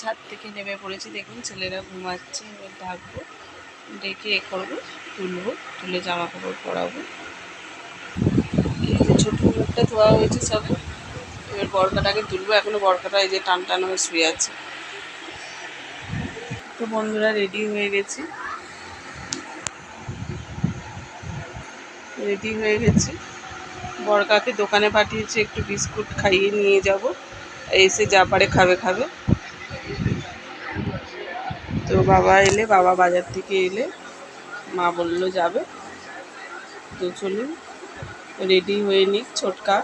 ছাদ থেকে নেমে পড়েছি, দেখুন ছেলেরা ঘুমাচ্ছে, এবার ডাকবো ডেকে এ করব, তুলবো, তুলে জামা কাপড় পরাবো ছোটো মুখটা ধোয়া হয়েছে সবে, এবার বরকাটাকে তুলবো, এখনও বরকাটা এই যে টান টান হয়ে শুয়ে আছে। তো বন্ধুরা রেডি হয়ে গেছি। রেডি হয়ে গেছি। বরকাকে দোকানে পাঠিয়েছি, একটু বিস্কুট খাইয়ে নিয়ে যাব, এসে যা পারে খাবে খাবে। তো বাবা এলে, বাবা বাজার থেকে এলে মা বলল যাবে। তো চলুন রেডি হয়ে নিক ছোটকা।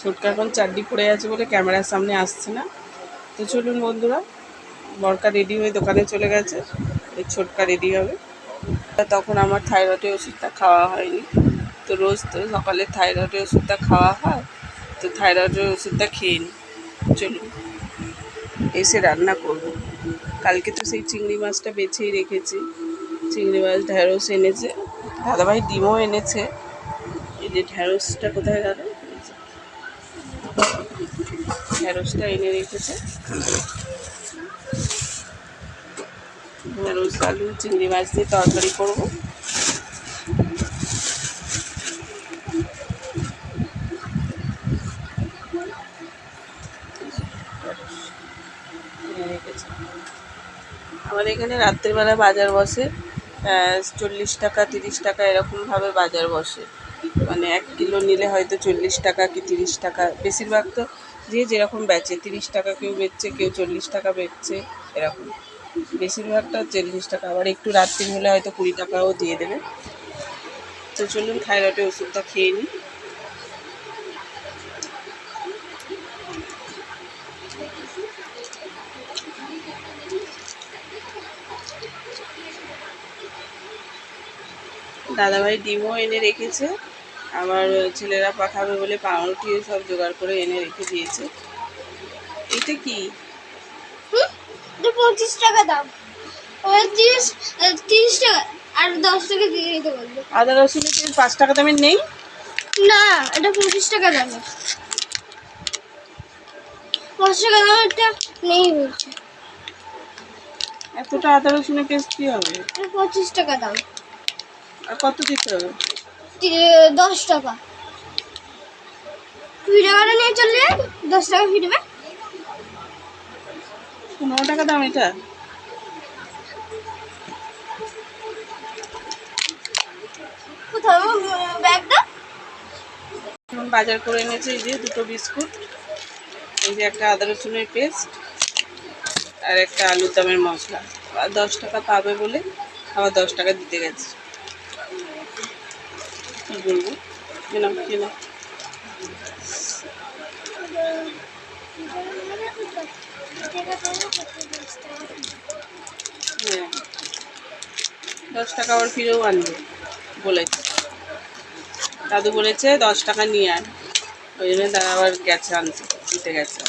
ছোটকা এখন চাড্ডি পড়ে আছে বলে ক্যামেরার সামনে আসছে না। তো চলুন বন্ধুরা, বরকা রেডি হয়ে দোকানে চলে গেছে। এই ছোটকা রেডি হবে। তখন আমার থাইরয়েডের ওষুধটা খাওয়া হয়নি। তো রোজ তো সকালে থাইরয়েডের ওষুধটা খাওয়া হয়, তো থাইরয়েডের ওষুধটা খেয়ে নিই। চলুন। এসে রান্না করব। কালকে তো সেই চিংড়ি মাছটা বেছেই রেখেছি। চিংড়ি মাছ, ঢ্যাঁড়স এনেছে। দাদাভাই ডিমও এনেছে। এই যে ঢ্যাঁড়সটা কোথায় গেল ঢ্যাঁড়সটা এনে রেখেছে। ঢ্যাঁড়স, আলু, চিংড়ি মাছ দিয়ে তরকারি করব এনে রেখেছে আমাদের এখানে রাত্রিবেলা বাজার বসে চল্লিশ টাকা, তিরিশ টাকা এরকমভাবে বাজার বসে। মানে এক কিলো নিলে হয়তো চল্লিশ টাকা কি তিরিশ টাকা। বেশিরভাগ তো যে যেরকম বেচে, তিরিশ টাকা কেউ বেচছে, কেউ চল্লিশ টাকা বেচছে, এরকম। বেশিরভাগটা চল্লিশ টাকা। আবার একটু রাত্রি হলে হয়তো কুড়ি টাকাও দিয়ে দেবে। তো চলুন থাইরয়েডের ওষুধটা খেয়ে নিই। দাদাভাই ডিমও এনে রেখেছে। আবার ছেলেরা পাঠাবে বলে পাউরুটিও সব জোগাড় করে এনে রেখে দিয়েছে। এটা কি? হুম? এটা পঁচিশ টাকা দাম। ওই তিরিশ টাকা। আর দশ টাকা দিয়ে দিতে বলল আদা রসুনের তেল পাঁচ টাকা দামের নেই? না এটা পঁচিশ টাকা দামে পাঁচ টাকা দামেরটা নেই বলছে। এতটা আদা রসুনের পেস্ট কী হবে? এটা পঁচিশ টাকা দাম। আর কত দিতে হবে? দশ টাকা। কুড়ি টাকাটা নিয়ে চললে দশ টাকা ফিরবে পনেরো টাকা দাম এটা। ব্যাগটা? বাজার করে এনেছে এই যে দুটো বিস্কুট এই যে একটা আদা রসুনের পেস্ট আর একটা আলুর দমের মশলা। আর দশ টাকা পাবে বলে আবার দশ টাকা দিতে গেছে। হ্যাঁ দশ টাকা আবার ফিরেও আনবে, বলেছে। দাদু বলেছে, দশ টাকা নিয়ে আয় ওই জন্য দাদা আবার গেছে আনতে দিতে গেছে।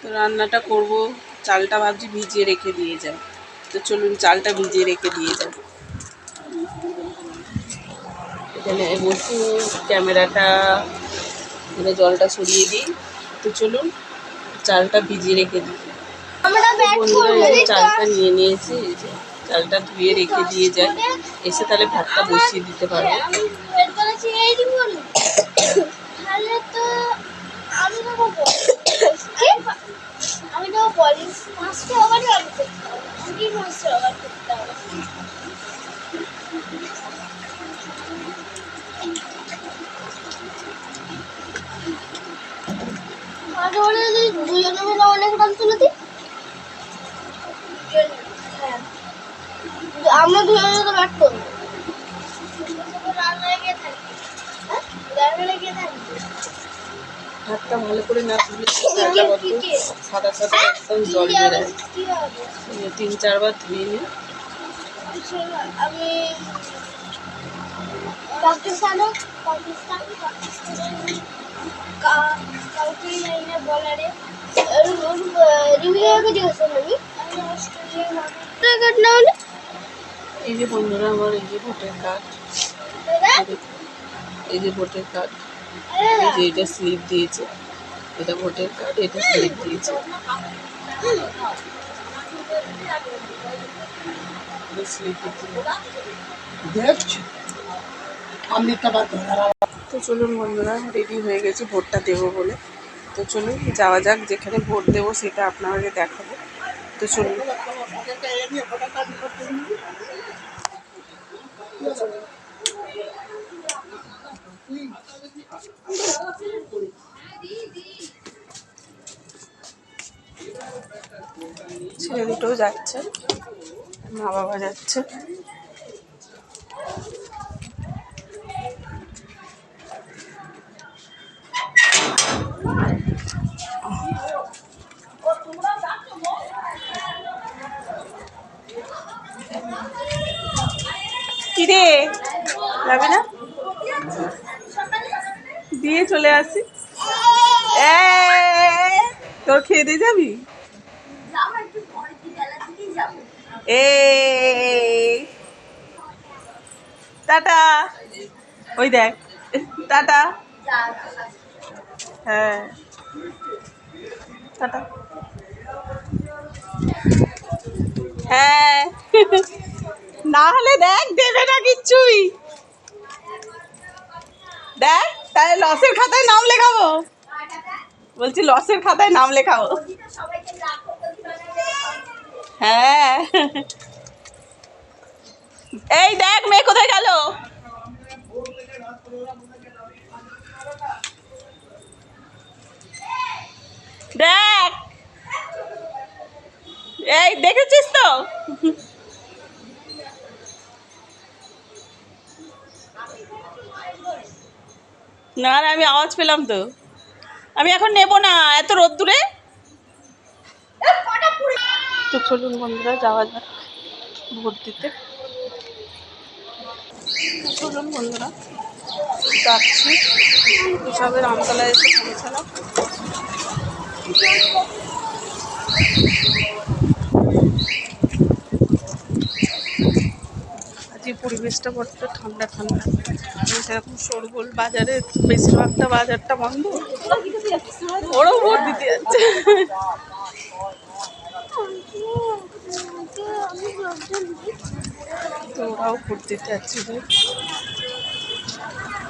তো রান্নাটা করব, চালটা ভাবছি ভিজিয়ে রেখে দিয়ে যায় তো চলুন চালটা ভিজিয়ে রেখে দিয়ে যাই। এখানে বসে ক্যামেরাটা এখানে জলটা সরিয়ে দিই। তো চলুন চালটা ভিজিয়ে রেখে দিই। বন্ধুরা চালটা নিয়ে নিয়েছি চালটা ধুয়ে রেখে দিয়ে যাই। এসে তাহলে ভাতটা বসিয়ে দিতে পারব। আমি তো আমি দেবো আমি দেবো বলি মাছটা আবার আমি করতে হবে কি মাছটা আবার করতে হবে মাঝে মাঝে যদি দুজনে মিলে অনেক রান তুলে দিই হ্যাঁ আমরা দুজনে তো ব্যাট করব। হ্যাঁ ভাতটা ভালো করে না তুলে সাদা সাদা একদম জল বেরোয়। তিন চারবার ধুয়ে নিই আমি পাকিস্তানও পাকিস্তান পাকিস্তানের কা- কাউকে জানি না বলারে রিভিউকে জিজ্ঞেস করলাম আমি। হলে এই যে বন্ধুরা আমার এই যে ভোটের কার্ড এই যে ভোটের কার্ড এই যে এটা স্লিপ দিয়েছে। এটা ভোটার কার্ড এটা স্লিপ দিয়েছে। তো তো চলুন বন্ধুরা রেডি হয়ে গেছি ভোটটা দেবো বলে। তো চলুন যাওয়া যাক যেখানে ভোট দেবো সেটা আপনাকে দেখাবো। তো চলুন। ছেলে দুটোও যাচ্ছে মা বাবা যাচ্ছে। কিরে যাবি না? দিয়ে চলে আসি। তোর খেয়ে দিয়ে যাবি? এ টাটা। ওই দেখ, টাটা। হ্যাঁ। টাটা। হ্যাঁ। না হলে দেখ, দেবে না কিচ্ছুই। দেখ, তাহলে লসের খাতায় নাম লেখাবো। বলছি লসের খাতায় নাম লেখাবো। হ্যাঁ। এই দেখ, মেয়ে কোথায় গেল? দেখ। এই, দেখেছিস তো? না না, আমি আওয়াজ পেলাম তো। আমি এখন নেব না, এত রোদ্দুরে। তো চলুন বন্ধুরা, যাওয়া যাক ভোট দিতে। চলুন বন্ধুরা, যাচ্ছি। হিসাবের আমতলায় এসে পৌঁছালাম। পরিবেশটা বড্ড ঠান্ডা ঠান্ডা। সেরকম শোরগোল বাজারে বেশিরভাগটা বাজারটা বন্ধ। ওরাও ভোট দিতে যাচ্ছে। তো ওরাও ভোট দিতে যাচ্ছে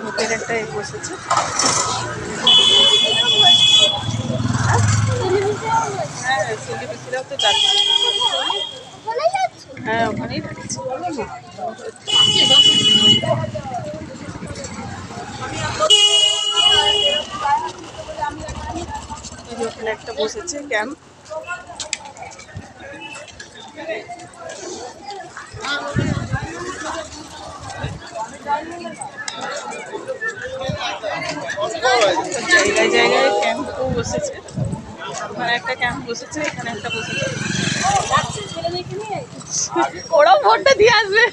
ভোটের একটা এ বসেছে। হ্যাঁ সেলিব্রিটিরাও তো যাচ্ছে। হ্যাঁ ওখানেই যাচ্ছে এই যে ওখানে একটা বসেছে ক্যাম্প জায়গায় জায়গায় ক্যাম্পও বসেছে। ওখানে একটা ক্যাম্প বসেছে, এখানে একটা বসেছে। ওরাও ভোটটা দিয়ে আসবে।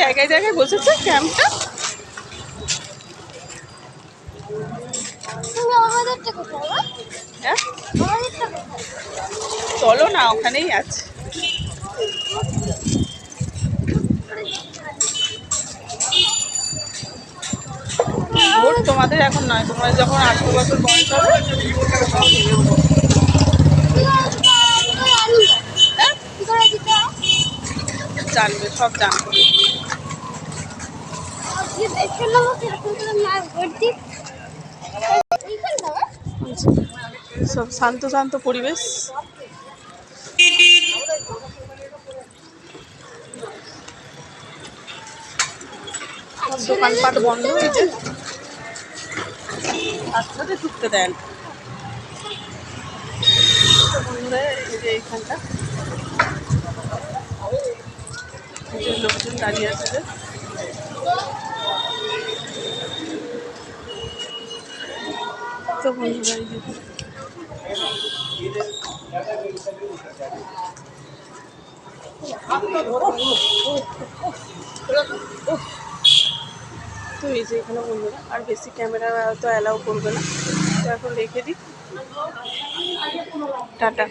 জায়গায় জায়গায় বসেছে ক্যাম্পটা। হ্যাঁ? চলো না ওখানেই আছে। ভোট তোমাদের এখন নয় তোমার যখন আঠেরো বছর বয়স হবে। হ্যাঁ? জানবে সব জানবে। সব শান্ত শান্ত পরিবেশ। দোকানপাট বন্ধ হয়েছে রাস্তাতে ঢুকতে দেন এইখানটা। লোকজন দাঁড়িয়ে আছে তো এই যে এখানে বন্ধুরা, আর বেশি ক্যামেরা তো অ্যালাউ করবে না। তো এখন রেখে দিই। টাটা।